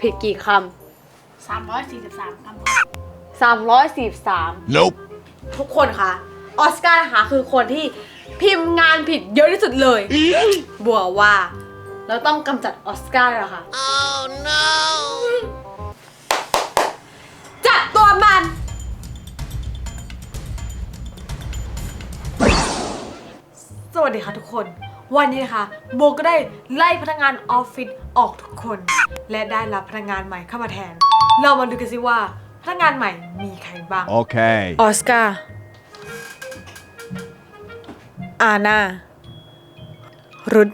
ผิดกี่คสามร้อยสี่สิบสามคำำสามร้อยสี่สาม Nope. ทุกคนคะออสการ์นะคะคือคนที่พิมพ์งานผิดเยอะที่สุดเลย บัวว่า เราต้องกำจัดออสการ์แล้วค่ะ Oh no. จับตัวมัน สวัสดีค่ะทุกคน วันนี้นะคะโบก็ได้ไล่พนักงานออฟฟิศออกทุกคน และได้รับพนักงานใหม่เข้ามาแทน เรามาดูกันสิว่าพนักงานใหม่มีใครบ้าง Okay. ออสการ์ อาน่ารุด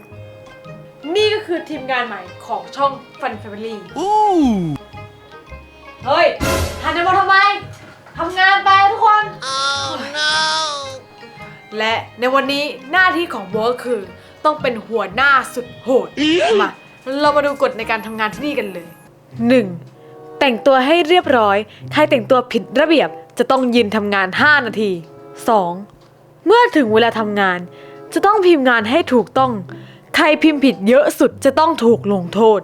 นี่ก็คือทีมงานใหม่ของช่อง Fun Family Ooh. เฮ้ยหันไปมองทำไม ทำงานไปทุกคน Oh no. และในวันนี้หน้าที่ของโบทก็คือ ต้องเป็นหัวหน้าสุดโหดมาเรามาดูกฎในการทำงานที่นี่กันเลย 1. แต่งตัวให้เรียบร้อย ใครแต่งตัวผิดระเบียบจะต้องยืนทำงาน 5 นาที 2. เมื่อถึงเวลาทำงาน จะต้องพิมพ์งานให้ถูกต้อง ใครพิมพ์ผิดเยอะสุดจะต้องถูกลงโทษ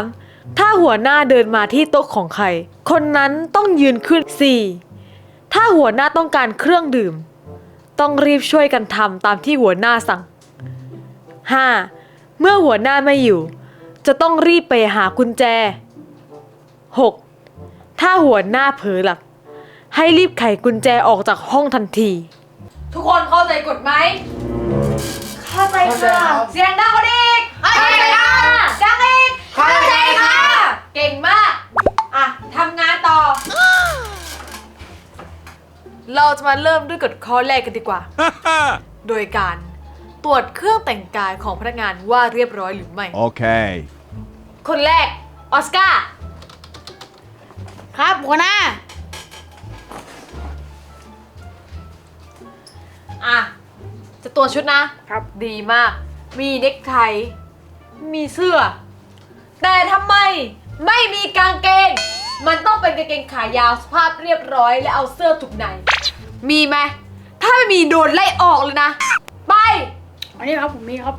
3. ถ้าหัวหน้าเดินมาที่โต๊ะของใคร คนนั้นต้องยืนขึ้น 4. ถ้าหัวหน้าต้องการเครื่องดื่ม ต้องรีบช่วยกันทำตามที่หัวหน้าสั่ง 5. เมื่อหัวหน้าไม่อยู่ จะต้องรีบไปหากุญแจ 6. ถ้าหัวหน้าเผลอหลับให้รีบไขกุญแจออกจากห้องทันที ทุกคนเข้าใจกฎไหม เข้าใจค่ะเสียงดังกว่านี้อีกเข้าใจค่ะดังอีกเข้าใจค่ะ เก่งมาก อะทำงานต่อ เราจะมาเริ่มด้วยกฎข้อแรกกันดีกว่า โดยการ ตรวจเครื่องแต่งกายของพนักงานว่าเรียบร้อยหรือไม่ Okay. คนแรก ออสการ์ ครับหัวหน้า อะ จะตัวจชุดนะ ครับ ดีมาก มีเน็กไท มีเสื้อ แต่ทำไมไม่มีกางเกง มันต้องเป็นกางเกงขายาวสภาพเรียบร้อยและเอาเสื้อถูกไหนมีไหม ถ้าไม่มีโดนไล่ออกเลยนะไป อันนี้ครับผมมีครับ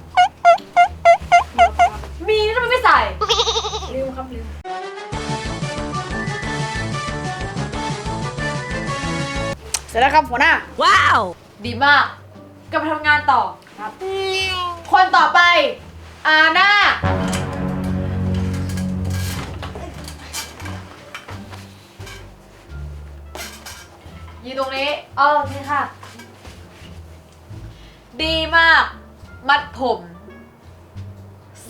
มีแล้วทำไมไม่ใส่ ลืมครับลืมเสร็จแล้วครับหัวหน้า Wow. ดีมากกลับไปทำงานต่อครับ คนต่อไป อาน่า ยืนตรงนี้อ๋อโอเคค่ะ ดีมาก มัดผม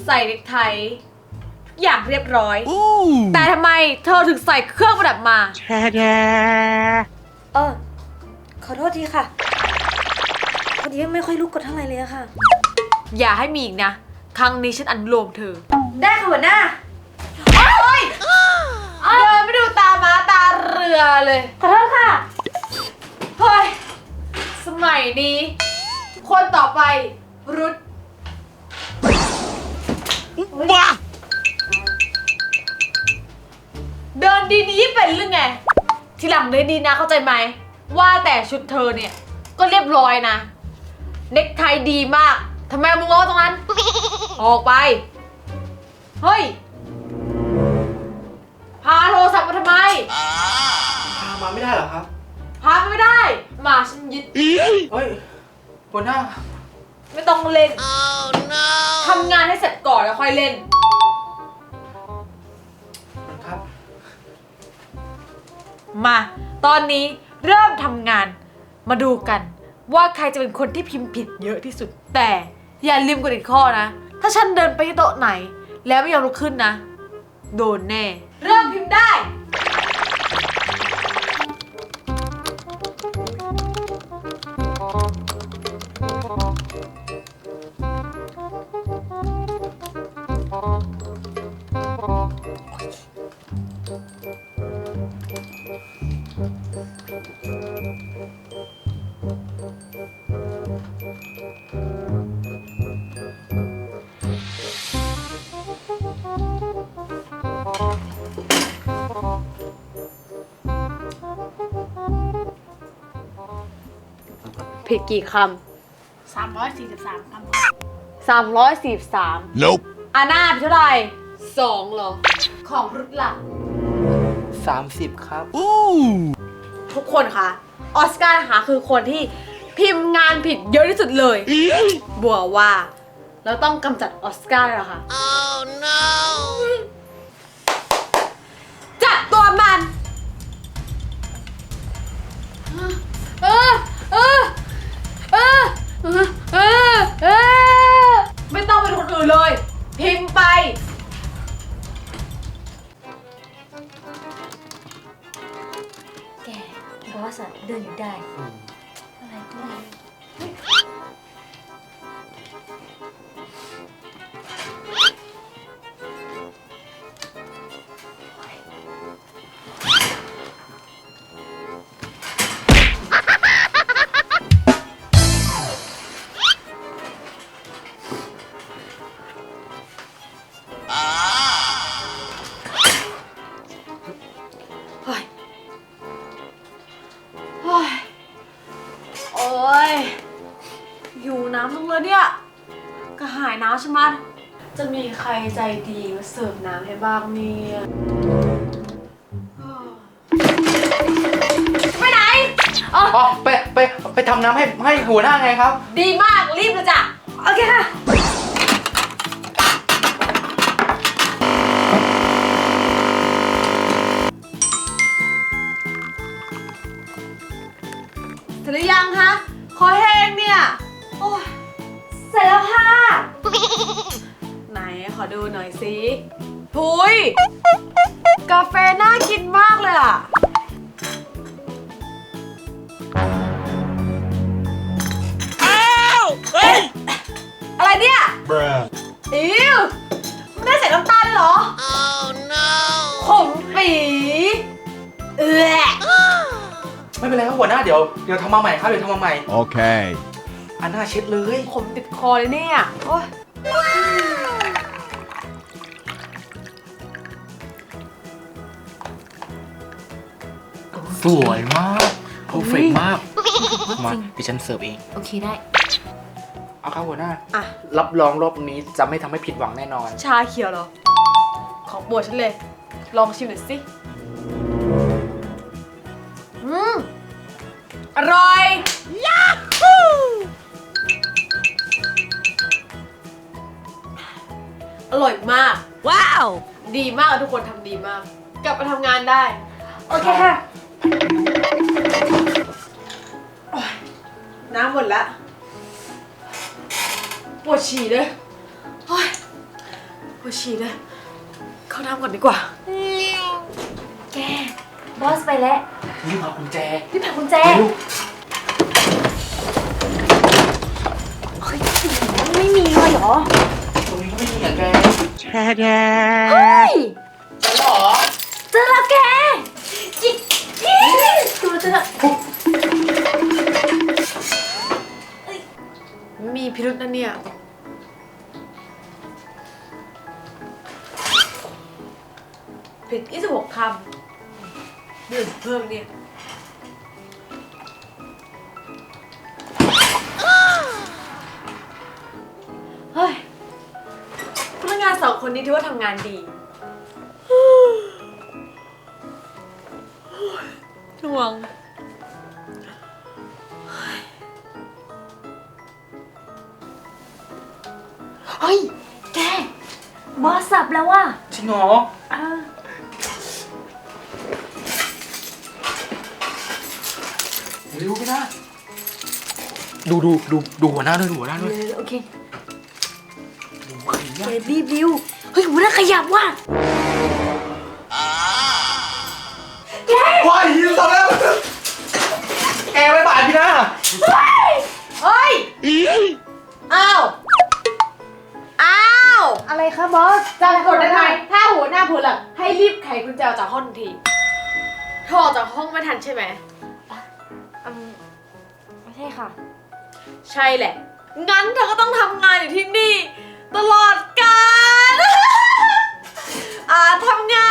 ใส่เน็กไททุกอย่างเรียบร้อย Ooh. แต่ทำไมเธอถึงใส่เครื่องประดับมาเออขอโทษทีค่ะพอดีไม่ค่อยรู้กฎเท่าไหร่เลยอะค่ะ อย่าให้มีอีกนะ ครั้งนี้ฉันอนุโลมเธอ ได้ค่ะหัวหน้าโอ๊ยเดินไม่ดูตาม้าตาเรือเลย ขอโทษค่ะ เฮ้ย สมัยนี้ คนต่อไป รุด Bah. เดินดีๆเป็นหรือไง ทีหลังเดินดีนะเข้าใจไหม ว่าแต่ชุดเธอเนี่ย ก็เรียบร้อยนะ เน็กไทดีมากทำไมมึงง้อตรงนั้น ออกไป เฮ้ย พาโทรศัพท์มาทำไม พามาไม่ได้เหรอครับ พาไม่ได้หมาฉันยึด เฮ้ยหัวหน้า ไม่ต้องเล่น Oh no. ทำงานให้เสร็จก่อนแล้วค่อยเล่น ครับ มา ตอนนี้เริ่มทำงาน มาดูกัน ว่าใครจะเป็นคนที่พิมพ์ผิดเยอะที่สุด แต่อย่าลืมกดอีกข้อนะ ถ้าฉันเดินไปที่โต๊ะไหน แล้วไม่ยอมลุกขึ้นนะ โดนแน่ เริ่มพิมพ์ได้ ผิดกี่คสามร้อยสี่สิบสามคำำสามร้อยสี่สาม Nope. อาน่าผิดเท่าไหร่สองเหรอ ของรุดล่ะสามสิบครับทุกคนคะออสการ์นะคะคือคนที่พิมพ์งานผิดเยอะที่สุดเลย บัวว่า เราต้องกำจัดออสการ์แล้วค่ะ Oh no! จับตัวมัน เออ เออ เออ เออ เออ เออ ไม่ต้องเป็นคนอื่นเลย พิมพ์ไป แกบอสอะเดินอยู่ได้ อะไรก็ไม่ น้ำจังเลยเนี่ยกระหายน้ำใช่ไหมยจะมีใครใจดีมาเสิร์ฟน้ำให้บ้างเนี่ยไปไหนอ๋อไปไปไปทำน้ำให้ให้หัวหน้าไงครับ ดีมากรีบเลยจ้ะโอเคค่ะ สิพุยกาแฟน่ากินมากเลยอะอะไรเนี่ยอิวไม่ได้ใส่น้ำตาลเลยเหรอ Oh no! ขมปีเอื้อไม่เป็นไรครับหัวหน้าเดี๋ยวเดี๋ยวทำมาใหม่ครับเดี๋ยวทำมาใหม่ Okay. อันหน้าเช็ดเลย ขมติดคอเลยเนี่ย โอ้ย สวยมากเพอร์เฟกมาก มาดิฉันเสิร์ฟเอง โอเคได้ เอาครับหัวหน้า อะ รับรองรอบนี้จะไม่ทำให้ผิดหวังแน่นอน ชาเขียวเหรอ ของโปรดฉันเลย ลองชิมหน่อยสิ อืม อร่อย ยาฮูอร่อยมาก ว้าว ดีมากทุกคนทำดีมาก กลับไปทำงานได้ โอเคค่ะโอ๊ย น้ำหมดละปวดฉี่เลยโอ๊ยปวดฉี่เลยเข้าน้ำก่อนดีกว่า แก บอสไปแล้วนี่มากุญแจรีบหากุญแจเร็วเฮ้ยไม่มีเลยเหรอตรงนี้ก็ไม่มีอะแกเฮ้ยจะหรอ ดูเจอแล้วมีพิรุษนะเนี่ย ผิด 26 คำหนึ่งเพิ่มเนี่ย เฮ้ย พนักงานสองคนนี้ถือว่าทำงานดี ห่วง แล้วว่ะจริงเหรอเออเร็วไปนะดูดูดูดูหัวหน้าด้วยดูหัวหน้าด้วยโอเคดูใครแกเนี่ยรีบริวเฮ้ยหัวหน้าขยับว่ะว้ายยิงตอนแล้วแกไม่บาดพี่นะเฮ้ยอ้าวอ้าว อะไรคะบอสจำกฎได้ไหมถ้าหัวหน้าพูดหลังให้รีบไขกุญแจออจากห้องทันทีเธอออกจากห้องไม่ทันใช่ไหม อืมไม่ใช่ค่ะ ใช่แหละ งั้นเธอก็ต้องทำงานอยู่ที่นี่ ตลอดกาลอาทำงาน